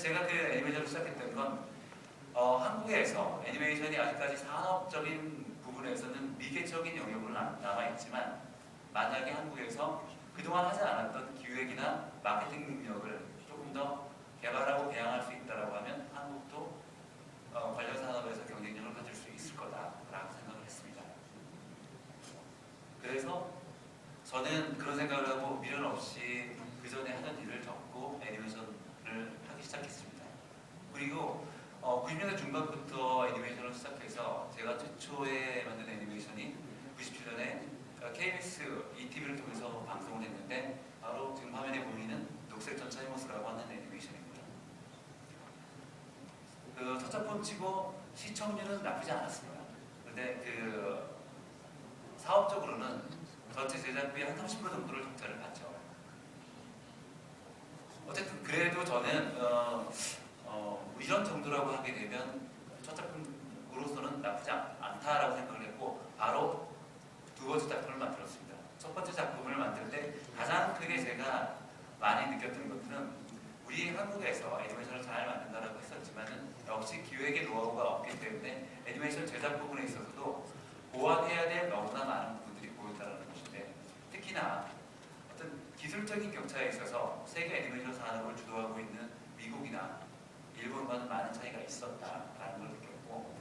제가 그 애니메이션을 시작했던 건 어, 한국에서 애니메이션이 아직까지 산업적인 부분에서는 미개척인 영역으로 남- 남아 있지만 만약에 한국에서 그동안 하지 않았던 기획이나 마케팅 능력을 조금 더 개발하고 배양할 수 있다고 하면 한국도 어, 관련 산업에서 경쟁력을 가질 수 있을 거다라고 생각을 했습니다. 그래서 저는 그런 생각을 하고 미련 없이 그 전에 하던 일을 접고 애니메이션을 하기 시작했습니다. 그리고 어, 90년대 중반부터 애니메이션을 시작해서 제가 최초에 만든 애니메이션이 97년에 KBS ETV를 통해서 방송을 했는데 바로 지금 화면에 보이는 녹색 전차 이모스라고 하는 애니메이션입니다. 그첫 작품 치고 시청률은 나쁘지 않았습니다. 근데 그 사업적으로는 전체 제작비의 한 30% 정도를 적자를 봤죠. 어쨌든 그래도 저는 어, 되면 첫 작품으로서는 나쁘지 않, 않다라고 생각을 했고 바로 두 번째 작품을 만들었습니다. 첫 번째 작품을 만들 때 가장 크게 제가 많이 느꼈던 것들은 우리 한국에서 애니메이션을 잘 만든다라고 했었지만은 역시 기획의 노하우가 없기 때문에 애니메이션 제작 부분에 있어서도 보완해야 될 너무나 많은 부분들이 보였다는 것인데 특히나 어떤 기술적인 격차에 있어서 세계 애니메이션 산업을 주도하고 있는 미국이나 일본과는 많은 차이가 있었다라는 걸 느꼈고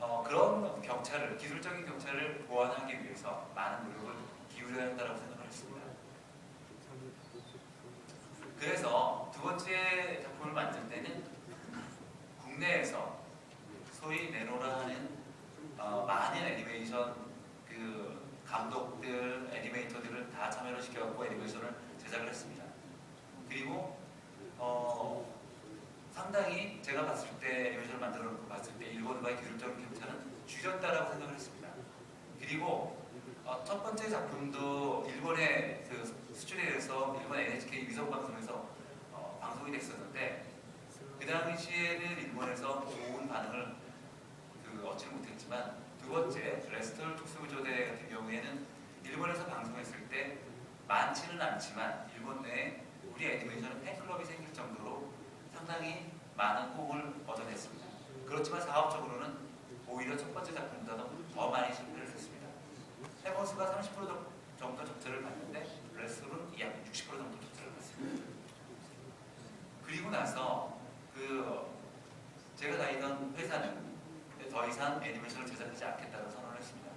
어, 그런 격차를 기술적인 격차를 보완하기 위해서 많은 노력을 기울여야 한다고 생각을 했습니다. 그래서 두 번째 작품을 만들 때는 국내에서 소위 네노라 하는 어, 많은 애니메이션 그 감독들, 애니메이터들을 다 참여를 시켜갖고 애니메이션을 제작을 했습니다. 그리고 어, 상당히 제가 봤을 때 애니메이션을 만들어 놓고 봤을 때 일본과의 기술적인 격차는 줄였다라고 생각을 했습니다. 그리고 어, 첫 번째 작품도 일본의 그 수출에서 일본 NHK 위성 방송에서 어, 방송이 됐었는데 그 당시에는 일본에서 좋은 반응을 그 얻지는 못했지만 두 번째 레스터 특수구조대 같은 경우에는 일본에서 방송했을 때 많지는 않지만 일본 내에 우리 애니메이션 팬클럽이 생길 정도로 상당히 많은 호응을 얻어냈습니다. 그렇지만 사업적으로는 오히려 첫 번째 작품보다도 더 많이 실패를 했습니다. 해머스가 30% 정도 적자를 봤는데 레스토는 약 60% 정도 적자를 봤습니다. 그리고 나서 그 제가 다니던 회사는 더 이상 애니메이션을 제작하지 않겠다고 선언을 했습니다.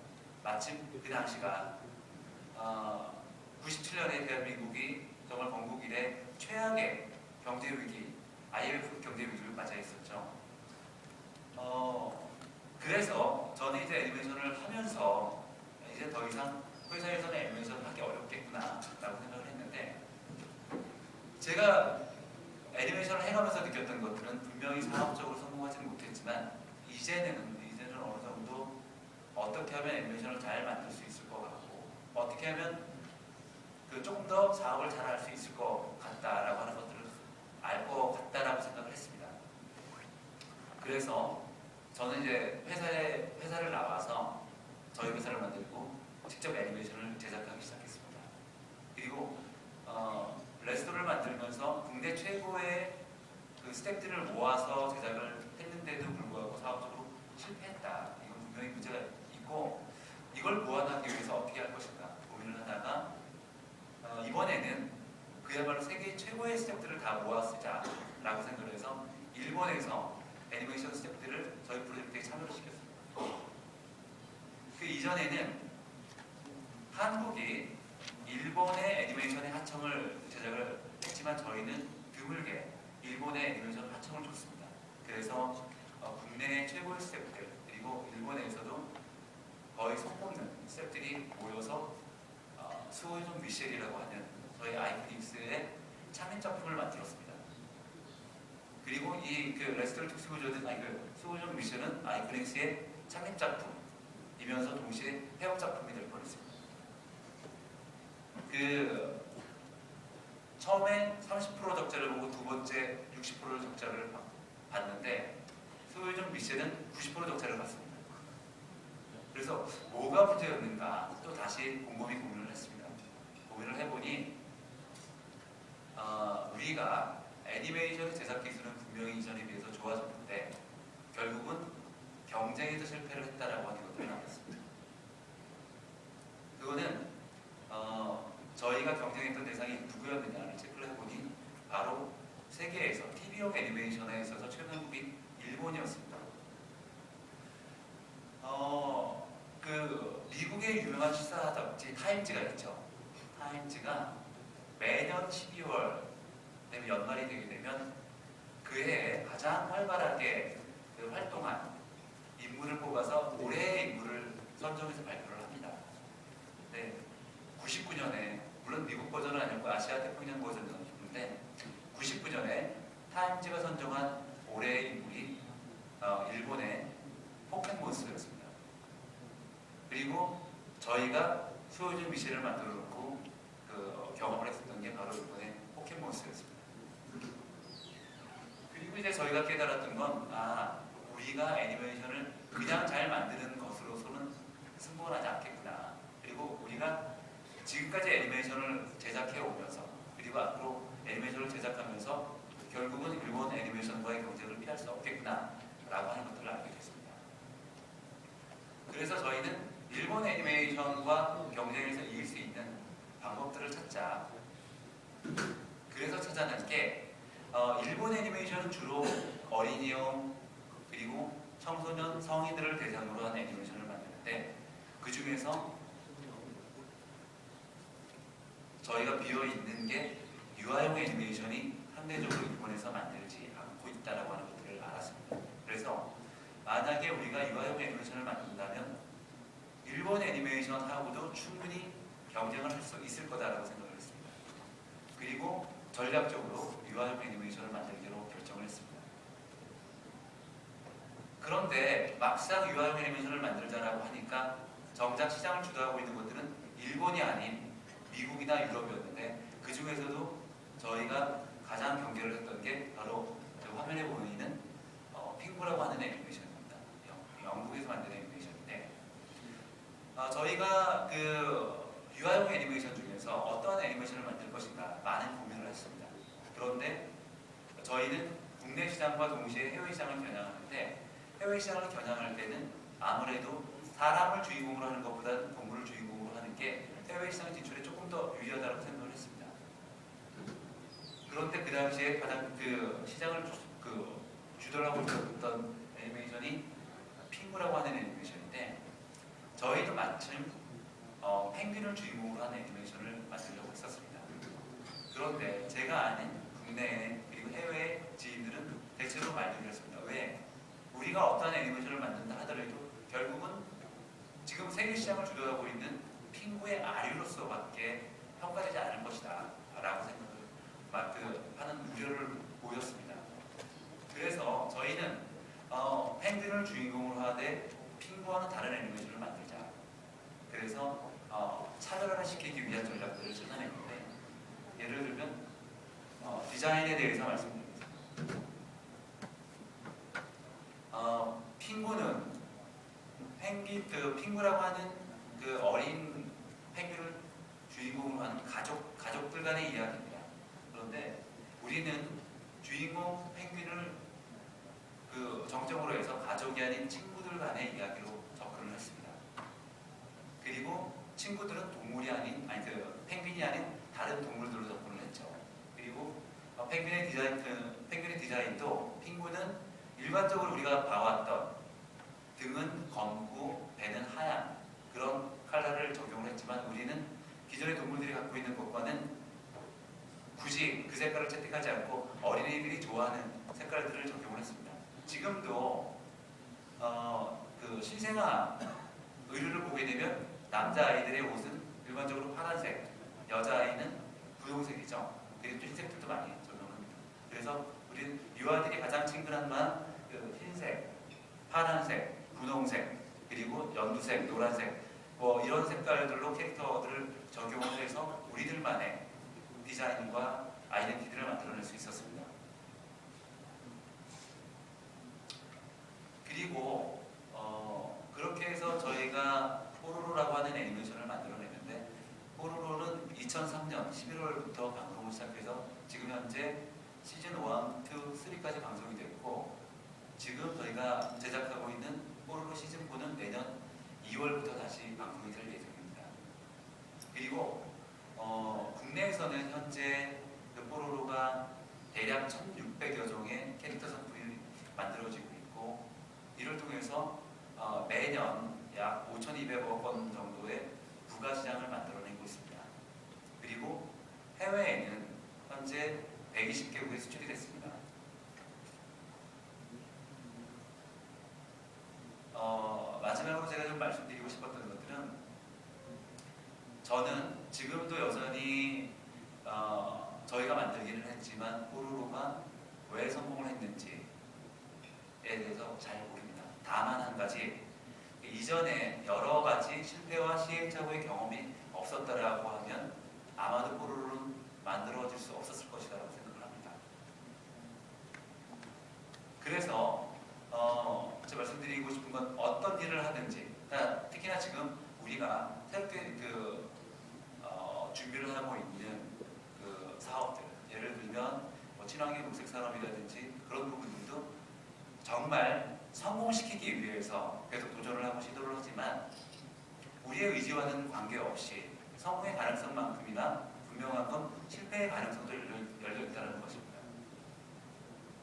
마침 그 당시가 어, 97년에 대한민국이 정말 건국 이래 최악의 경제 위기, IMF 경제 위기를 맞아 있었죠. 어, 그래서 저는 이제 애니메이션을 하면서 이제 더 이상 회사에서는 애니메이션을 하기 어렵겠구나 라고 생각을 했는데 제가 애니메이션을 해가면서 느꼈던 것들은 분명히 사업적으로 성공하지는 못했지만 이제는 이제는 어느 정도 어떻게 하면 애니메이션을 잘 만들 수 있을 것 같고 어떻게 하면 그 조금 더 사업을 잘 할 수 있을 것 같다라고 하는 것들을 알 것 같다라고 생각을 했습니다. 그래서 저는 이제 회사에 회사를 나와서 저희 회사를 만들고 직접 애니메이션을 제작하기 시작했습니다. 그리고 어, 레스토를 만들면서 국내 최고의 그 스태프들을 모아서 제작을 했는데도 불구하고 사업적으로 실패했다. 이건 분명히 문제가 있고 이걸 보완하기 위해서 어떻게 할 것인가 고민을 하다가 어, 이번에는 그야말로 세계 최고의 스태프들을 다 모아쓰자라고 생각을 해서 일본에서 애니메이션 스태프들을 저희 프로젝트에 참여를 시켰습니다. 그 이전에는 한국이 일본의 애니메이션의 하청을 제작을 했지만 저희는 드물게 일본의 애니메이션 하청을 줬습니다. 그래서 어, 국내의 최고의 스태프들 그리고 일본에서도 거의 손꼽는 스태프들이 모여서 어, 수호종 미셸이라고 하는 저희 아이프닉스의 창립 작품을 만들었습니다. 그리고 이 그 레스토랑 특수구조는 아니 그 수호종 미셸은 아이프닉스의 창립 작품이면서 동시에 폐업 작품이 될 뻔했습니다. 그 처음에 30% 적자를 보고 두 번째 60% 적자를 받- 봤는데 소유종 미셸은 90% 적자를 봤습니다. 그래서 뭐가 문제였는가 또 다시 곰곰이 고민을 했습니다. 고민을 해보니 어, 우리가 애니메이션 제작 기술은 분명히 이전에 비해서 좋아졌는데 결국은 경쟁에서 실패를 했다라고 하는 것들이 나왔습니다. 그거는 어, 저희가 경쟁했던 대상이 누구였느냐를 체크를 해보니 바로 세계에서 TV용 애니메이션에 있어서 최강국인 일본이었습니다. 어, 그 미국의 유명한 시사 잡지 타임즈가 있죠. 타임즈가 매년 12월 되면 연말이 되게 되면 그해에 가장 활발하게 그 활동한 인물을 뽑아서 올해의 인물을 선정해서 발표를 합니다. 네, 99년에 물론 미국 버전은 아니고 아시아 태평양 버전이었는데 99년에 타임즈가 선정한 올해의 인물이 어, 일본의 포켓몬스터였습니다. 그리고 저희가 수호준 미셸을 만들어 놓고 그 경험을 했었던 게 바로 이번에 포켓몬스터였습니다. 이제 저희가 깨달았던 건 아, 우리가 애니메이션을 그냥 잘 만드는 것으로서는 승부하지 않겠구나. 그리고 우리가 지금까지 애니메이션을 제작해 오면서 그리고 앞으로 애니메이션을 제작하면서 결국은 일본 애니메이션과의 경쟁을 피할 수 없겠구나라고 하는 것들을 알게 됐습니다. 그래서 저희는 일본 애니메이션과 경쟁에서 이길 수 있는 방법들을 찾자. 그래서 찾아낸 게 어, 일본 애니메이션은 주로 어린이용 그리고 청소년 성인들을 대상으로 한 애니메이션을 만드는데 그 중에서 저희가 비어 있는 게 유아용 애니메이션이 상대적으로 일본에서 만들지 않고 있다라고 하는 것들을 알았습니다. 그래서 만약에 우리가 유아용 애니메이션을 만든다면 일본 애니메이션하고도 충분히 경쟁을 할 수 있을 거다라고 생각을 했습니다. 그리고 전략적으로 유아용 애니메이션을 만들기로 결정을 했습니다. 그런데 막상 유아용 애니메이션을 만들자라고 하니까 정작 시장을 주도하고 있는 것들은 일본이 아닌 미국이나 유럽이었는데 그 중에서도 저희가 가장 경계를 했던 게 바로 저 화면에 보이는 어, 핑구라고 하는 애니메이션입니다. 영- 영국에서 만든 애니메이션인데 어, 저희가 그 유아용 애니메이션 중에서 어떠한 애니메이션을 만들 것인가 많은 고민을 했습니다. 그런데 저희는 국내 시장과 동시에 해외 시장을 겨냥하는데 해외 시장을 겨냥할 때는 아무래도 사람을 주인공으로 하는 것보다 동물을 주인공으로 하는 게 해외 시장 진출에 조금 더 유리하다고 생각을 했습니다. 그런데 그 당시에 가장 그 시장을 주- 그 주도를 하고 있었던 애니메이션이 핑구라고 하는 애니메이션인데 저희도 마침 어, 펭귄을 주인공으로 하는 애니메이션을 만들려고 했었습니다. 그런데 제가 아는 국내 그리고 해외 지인들은 대체로 말들을 했습니다. 왜? 우리가 어떤 애니메이션을 만든다 하더라도 결국은 지금 세계 시장을 주도하고 있는 핑구의 아류로서밖에 평가되지 않을 것이다 라고 생각을 막 그, 하는 우려를 보였습니다. 그래서 저희는 어, 펭귄을 주인공으로 하되 핑구와는 다른 애니메이션을 만들자. 그래서 어, 차별화를 시키기 위한 전략들을 찾아냈는데 예를 들면 어, 디자인에 대해서 말씀드립니다. 어, 핑구는 펭귄 그 핑구라고 하는 그 어린 펭귄을 주인공으로 하는 가족 가족들 간의 이야기입니다. 그런데 우리는 주인공 펭귄을 그 정적으로 해서 가족이 아닌 친구들 간의 이야기로 접근을 했습니다. 그리고 친구들은 동물이 아닌 아니 그 펭귄이 아닌 다른 동물들로 접근을 했죠. 그리고 어, 펭귄의 디자인 그 펭귄의 디자인도 핑구는 일반적으로 우리가 봐왔던 등은 검고 배는 하얀 그런 컬러를 적용을 했지만 우리는 기존의 동물들이 갖고 있는 것과는 굳이 그 색깔을 채택하지 않고 어린이들이 좋아하는 색깔들을 적용을 했습니다. 지금도 어, 그 신생아 의류를 보게 되면 남자 아이들의 옷은 일반적으로 파란색, 여자 아이는 분홍색이죠. 그리고 또 흰색들도 많이 적용합니다. 그래서 우리는 유아들이 가장 친근한 만 그 흰색, 파란색, 분홍색, 그리고 연두색, 노란색 뭐 이런 색깔들로 캐릭터들을 적용을 해서 우리들만의 디자인과 아이덴티티를 만들어낼 수 있었습니다. 그리고 어, 그렇게 해서 저희가 뽀로로라고 하는 애니메이션을 만들어냈는데 뽀로로는 2003년 11월부터 방송을 시작해서 지금 현재 시즌 1, 2, 3까지 방송이 됐고 지금 저희가 제작하고 있는 뽀로로 시즌 4는 내년 2월부터 다시 방송이 될 예정입니다. 그리고 어, 국내에서는 현재 그 뽀로로가 대략 1,600여 종의 캐릭터 상품이 만들어지고 있고 이를 통해서 어, 매년 약 5,200억 원 정도의 부가 시장을 만들어내고 있습니다. 그리고 해외에는 현재 120개국에 수출이 됐습니다. 어, 마지막으로 제가 좀 말씀드리고 것들은 저는 지금도 여전히 어, 저희가 만들기는 했지만 뽀로로가 왜 성공을 했는지에 대해서 잘 모릅니다. 다만 한 가지 이전에 여러 가지 실패와 시행착오의 경험이 없었다라고 하면 아마도 뽀로로는 만들어질 수 없었을 합니다. 그래서 어, 제가 말씀드리고 싶은 건 어떤 일을 하든지 그러니까 특히나 지금 우리가 새롭게 그 어, 준비를 하고 있는 그 사업들 예를 들면 뭐 친환경 녹색 산업이라든지 그런 부분들도 정말 성공시키기 위해서 계속 도전을 하고 시도를 하지만 우리의 의지와는 관계없이 성공의 가능성만큼이나 분명한 건 실패의 가능성도 열려 있다는 것입니다.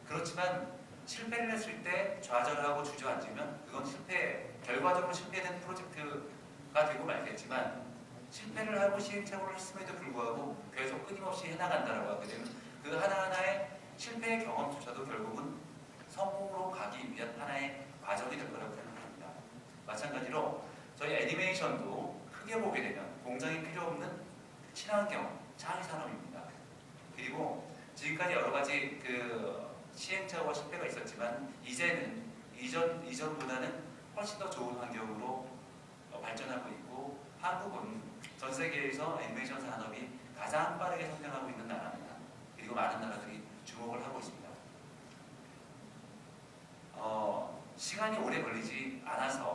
그렇지만 실패를 했을 때 좌절하고 주저앉으면 그건 실패, 결과적으로 실패된 프로젝트가 되고 말겠지만 실패를 하고 시행착오를 했음에도 불구하고 계속 끊임없이 해나간다라고 하게 되면 그 하나하나의 실패의 경험조차도 결국은 성공으로 가기 위한 하나의 과정이 될 거라고 생각합니다. 마찬가지로 저희 애니메이션도 크게 보게 되면 공장이 필요 없는 친환경 창의 산업입니다. 그리고 지금까지 여러 가지 그 시행착오와 실패가 있었지만 이제는 이전 이전보다는 훨씬 더 좋은 환경으로 어, 발전하고 있고 한국은 전 세계에서 애니메이션 산업이 가장 빠르게 성장하고 있는 나라입니다. 그리고 많은 나라들이 주목을 하고 있습니다. 어, 시간이 오래 걸리지 않아서